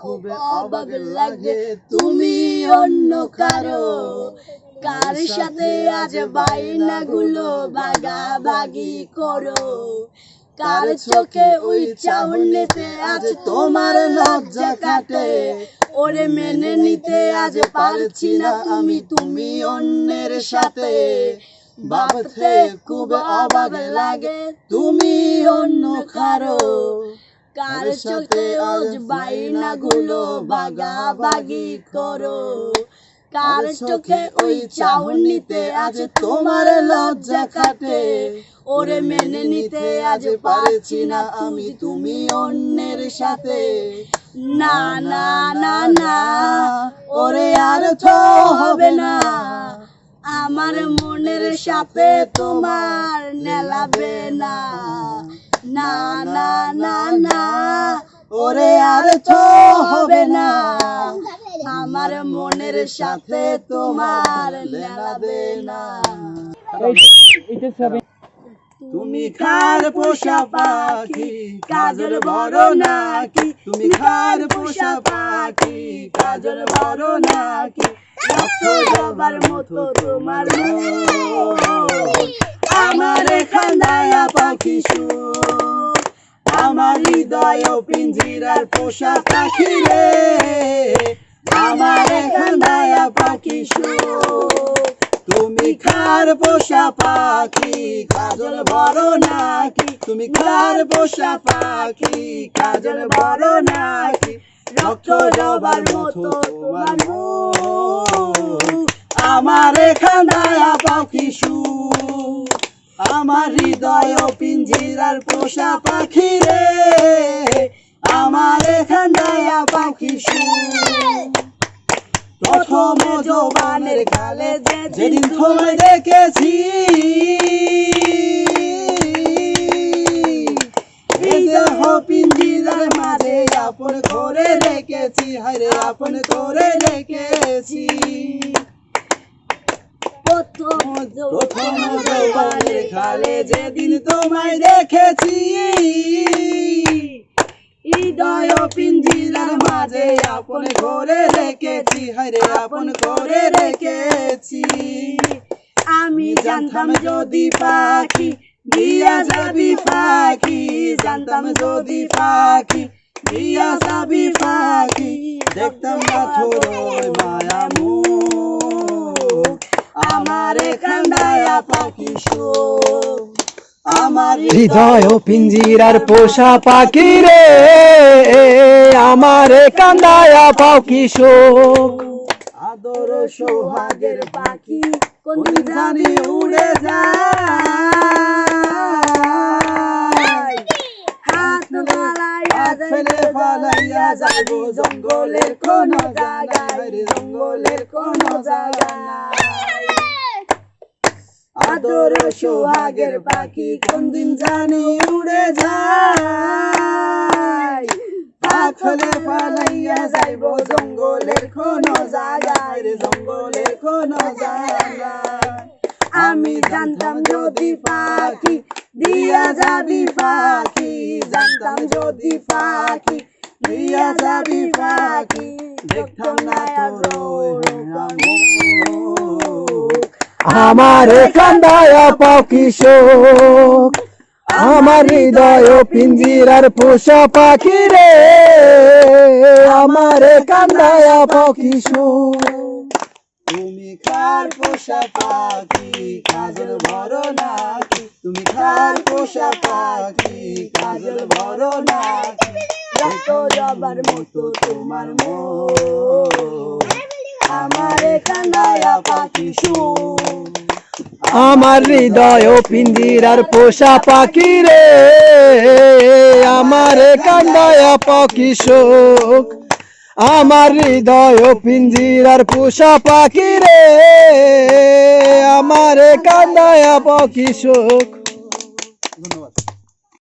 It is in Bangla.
খুব অবাক লাগে তুমি অন্য কারও। কার। সাথে আজ বাইনা গুলো বাগাবাগি করো। কার। চোখে ওই চাউনিতে আজ তোমার লজ্জা কাটে? ওরে মেনে নিতে আজ পারছি না আমি তুমি অন্যের সাথে। ভাবতে খুব অবাক লাগে তুমি অন্য কারও। কার চোখে আজ বাইনা গুলো বাগাবাগি করো? কার চোখে ওই চাউনিতে আজ তোমার লজ্জা কাটে ওরে মেনে নিতে আজ পারছি না আমি তুমি অন্যের সাথে। না না না না ওরে আর তো হবে না। আমার মনের সাথে তোমার নেলাবে না। না না না না ওরে আর তো হবে না। আমার মনের সাথে তোমার মেলাবে না তুমি খার পোষা পাখি কাজল বড় নাকি। তুমি খার পোষা পাখি কাজল বড় নাকি। যাবার মতো তোমার। আমার খান্দায়া পাখি সুর। আমার হৃদয় পিঞ্জিরার পোষা পাখি রে। আমার খান্দায়া পাখি সুর। তুমি খার পোষা পাখি? কাজল বড় নাকি? তুমি খার পোষা পাখি? কাজল বড় নাকি? রক্ত জবার মতো তোমার আমার খান্দায়া পাখি সুর। আমার হৃদয় পিঞ্জিরার পোষা পাখি রে। আমার খান্দায়া পাখি প্রথম জবানের কালে যেদিন তোমায় দেখেছি মাঝে আপন করে রেখেছি। হায়রে আপন করে রেখেছি। প্রথম জবানের কালে যেদিন তোমায় দেখেছি পিঞ্জিরার মাঝে আপন করে রেখেছি, হায়রে আপন করে রেখেছি। আমি জানতাম যদি পাখি, দিয়া যাবি পাখি, জানতাম যদি পাখি, দিয়া যাবি পাখি, দেখতাম তোর মায়া মুখ আমারে কান্দায়া পাখি শো আমার হৃদয় পিঞ্জিরার পোষা পাখি রে আমার কান্দায়া পাও কিশোক আদর সোহাগের পাখি কোন জানি উড়ে যায়। হাত হাত ফেলে পালাইয়া জঙ্গলের কোন জায়গায়। জঙ্গলের কোন জায়গায়। আদর সোহাগের পাখি কোন দিন জানি উড়ে যায়? ফেলে পালাইয়া যাইব জঙ্গলের কোন জায়গায় জঙ্গলের কোন জায়গায়। আমি জানতাম যদি পাখি দিয়া যাবি পাখি, জানতাম যদি পাখি দিয়া যাবি পাখি। দেখতাম না তোর ওই মুখ। আমার কান্দায় পাও কিশোক আমার হৃদয় পিঞ্জিরার পোষা পাখি রে। আমার কান্দায় পাও কিশোক তুমি কার পোষা পাখি? কাজল বড় নাকি? তুমি কার পোষা পাখি? কাজল নাকি? রক্ত যাবার মতো তোমার মন। আমারে কান্দায়া পাখি সুর আমার হৃদয় পিঞ্জিরার পোষা পাখি রে। আমার কান্দায়া পাও কিশোক আমার হৃদয় পিঞ্জিরার পোষা পাখি রে। আমার কান্দায়া পাও কিশোক